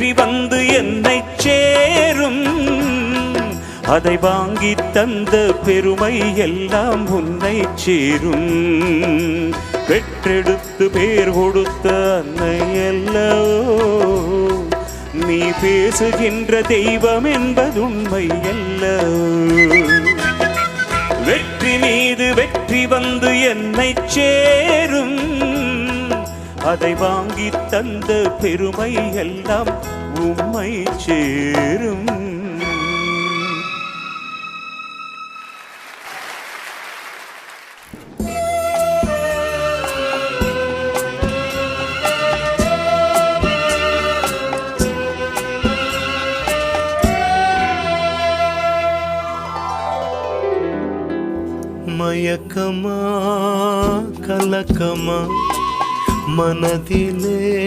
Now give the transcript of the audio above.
வெற்றி வந்து என்னை சேரும். அதை வாங்கி தந்த பெருமை எல்லாம் உன்னை சேரும். பெற்றெடுத்து பேர் கொடுத்த அன்னை அல்லவோ நீ பேசுகின்ற தெய்வம் என்பது உண்மை அல்லவோ வெற்றி மீது வெற்றி வந்து என்னை சேரும் அதை வாங்கி தந்த பெருமை எல்லாம் உம்மை சேரும். மயக்கமா கலக்கமா மனதிலே